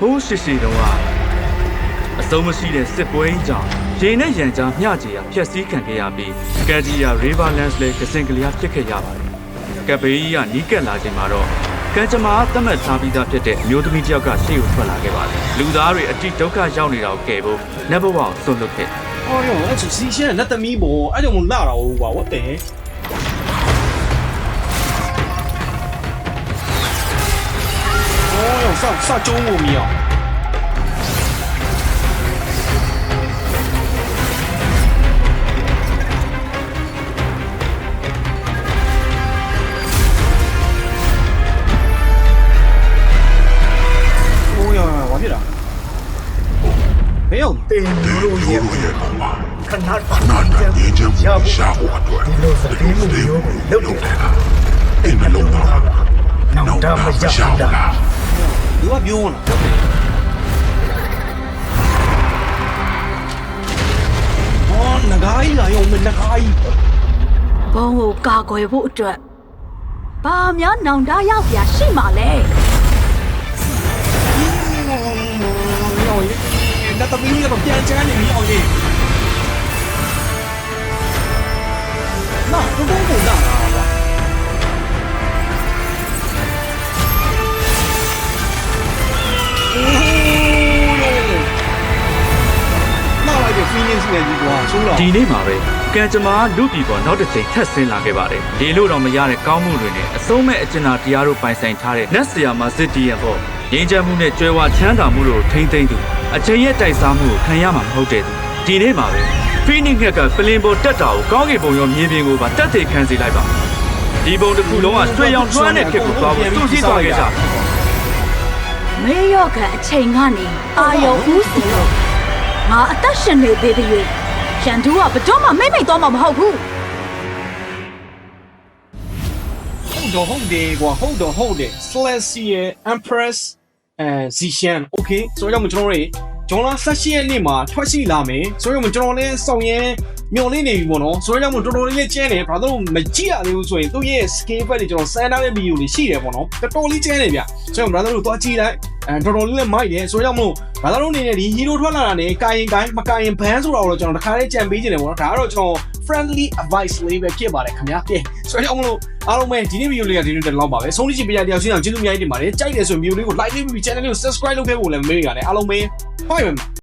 ဟိုးရှိရှိတုန်းကအစုံမရှိတဲ့စစ်ပွဲကြောင့်ရေနဲ့ရန်ကြားမျှကြေရဖျက်ဆီးခံခဲ့ရပြီးကက်ဂျီယာရေဗာလန့်စ်လည်းကစင်ကလေးဖြစ်ခဲ့ရပါတယ်။ကဘေးကြီးကနီးကပ်လာချိန်မှာတော့ကံကြမ္မာသတ်မှတ်ထားပြီးသားဖြစ်တဲ့အမျိုးသမီးတစ်ယောက်ကရှေ့ကိုထွက်လာခဲ့ပါတယ်။လူသားတွေအတိဒုက္ခရောက်နေတာကိုကယ်ဖို့နတ်ဘဝကိုဆွတ်လွတ်ခဲ့။အော်ရောအဲ့ဒီစီရှင်ကနတ်သမီးပေါ့အဲ့ကြောင့်မလာတော့ဘူးကွာဝတ်တယ်။ 啥酒我米啊？哦哟，我屁了，没有。 တင်မျိုးလို့ရဲ့ ရဲ့ကောင်ပါ ခဏ ခဏနဲ့ငြိမ်းချမ်းမှုကိုရှာဖို့အတွက် ဒီလိုစတဲ့မှုမျိုးကိုလုပ်နေတာ အိမ်မလုံးတော့ဘူး နောက်တာမရ ရှာ ဘူး ဘူး လား သူကပြောတာဟောငကားကြီးလာရောမငကားကြီးဘုံကိုကာကွယ်ဖို့အတွက်ဘာများနောင်တရပြရှိမှလဲအောင်ရေလက်သမီးကတော့ပြန်ချမ်းနေပြီအောင်ရေနော်ဘုံ နာလိုက်တဲ့ feelings နဲ့ဒီကွာဆိုးတော့ဒီနေ့မှာပဲကံကြမ္မာလူပြည်ပေါ်နောက်တစ်ချိန်ထပ်ဆင်းလာခဲ့ပါတယ်။ဒီလိုတော့မရတဲ့ကောင်းမှုတွေနဲ့အဆုံးမဲ့အကျဉ်းသာတရားတို့ပိုင်ဆိုင်ထားတဲ့နတ်ဆရာမစစ်တီရဲ့ပေါ့ငြိမ်းချမ်းမှုနဲ့ကြွယ်ဝချမ်းသာမှုတို့ထိမ့်သိမ့်သူအချိန်ရဲ့တိုက်စားမှုကိုခံရမှာမဟုတ်တဲ့သူဒီနေ့မှာပဲဖိနစ်ငှက်ကပလင်ပေါ်တက်တာကိုကောင်းကင်ဘုံရောမြေပြင်ကိုပါတက်သေးခံစေလိုက်ပါဒီဘုံတစ်ခုလုံးကဆွေရောင်ထွန်းတဲ့ခက်ကိုသွားဖို့သူ့ရှိသွားခဲ့ကြတယ်မေရော့ကန်အချိန်ကနေအာယုံဦးစီလို့ ငါအသက်ရှင်နေသေးသေး၍ရန်သူကဘတော်မှမိမ့်မိတ်သွားမှာမဟုတ်ဘူးဟုတ်တော့ဟုတ်တယ်ကွာဟုတ်တော့ဟုတ်တယ် Celestial Empress အဲ Zishan okay ဆိုတော့ကျွန်တော်တို့ဂျွန်လာ16ရက်နေ့မှာထွက်ရှိလာမယ်ဆိုတော့ကျွန်တော်လည်းစောင့်ရဲမျော်လင့်နေပြီပေါ့နော်ဆိုတော့ကျွန်တော်တော်တော်လေးကျန်းတယ်ဘာလို့မကြည့်ရသေးဘူးဆိုရင်သူ့ရဲ့ skin effect တွေကျွန်တော်စမ်းထားတဲ့ဗီဒီယိုတွေရှိတယ်ပေါ့နော်တော်တော်လေးကျန်းတယ်ဗျဆိုတော့ brother တို့သွားကြည့်လိုက် အဲတော်တော်လေးလည်းမိုက်တယ်ဆိုတော့မို့ brother တို့အနေနဲ့ဒီ hero ထွက်လာတာနဲ့ကာရင်ကိုင်းမကာရင်ဘန်းဆိုတာကိုတော့ကျွန်တော်တစ်ခါလေးကြံပေးခြင်းတယ်ပေါ့နော်ဒါကတော့ကျွန်တော် friendly advice လေးပဲဖြစ်ပါတယ်ခင်ဗျာကဲဆိုတော့မလို့အားလုံးပဲဒီနေ့ဗီဒီယိုလေးကဒီနေ့တက်လောက်ပါပဲဆုံးဖြတ်ချက်ပြရတရားရှင်းအောင်ကျေးဇူးအများကြီးတင်ပါတယ်ကြိုက်တယ်ဆိုရင်ဗီဒီယိုလေးကို like လေးပြီး channel လေးကို subscribe လုပ်ခဲ့ဖို့လည်းမမေ့ရနဲ့အားလုံးပဲ bye bye